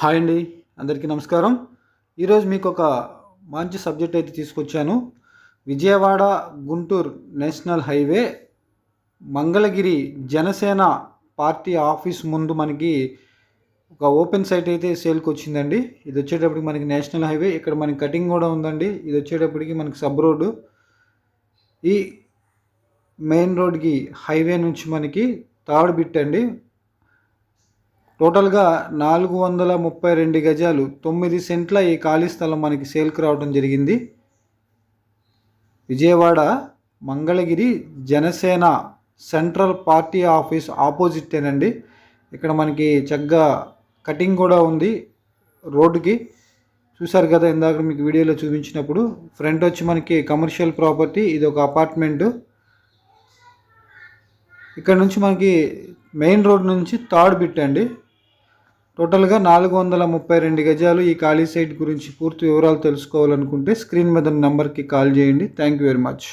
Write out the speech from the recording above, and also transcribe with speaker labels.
Speaker 1: Hi అండి అందరికీ నమస్కారం. ఈరోజు మీకు ఒక మంచి సబ్జెక్ట్ అయితే తీసుకొచ్చాను. Vijayawada Guntur national highway Mangalagiri Janasena party office ముందు మనకి ఒక ఓపెన్ సైట్ అయితే సేల్కి వచ్చిందండి. ఇది వచ్చేటప్పటికి మనకి నేషనల్ హైవే ఇక్కడ మనకి కటింగ్ కూడా ఉందండి. ఇది వచ్చేటప్పటికి మనకి సబ్ రోడ్డు. ఈ మెయిన్ రోడ్కి హైవే నుంచి మనకి థర్డ్ బిట్ అండి టోటల్గా నాలుగు వందల ముప్పై రెండు గజాలు తొమ్మిది సెంట్ల ఈ ఖాళీ స్థలం మనకి సేల్కి రావడం జరిగింది. Vijayawada Mangalagiri Janasena central party office ఆపోజిట్టేనండి ఇక్కడ మనకి చక్కగా కటింగ్ కూడా ఉంది రోడ్డుకి. చూసారు కదా ఇందాక మీకు వీడియోలో చూపించినప్పుడు. ఫ్రంట్ వచ్చి మనకి కమర్షియల్ ప్రాపర్టీ ఇది ఒక అపార్ట్మెంటు. ఇక్కడ నుంచి మనకి మెయిన్ రోడ్ నుంచి థర్డ్ బిట్ అండి. టోటల్గా నాలుగు వందల ముప్పై రెండు గజాలు ఈ ఖాళీ సైట్ గురించి పూర్తి వివరాలు తెలుసుకోవాలనుకుంటే స్క్రీన్ మీద నెంబర్కి కాల్ చేయండి. Thank you very much.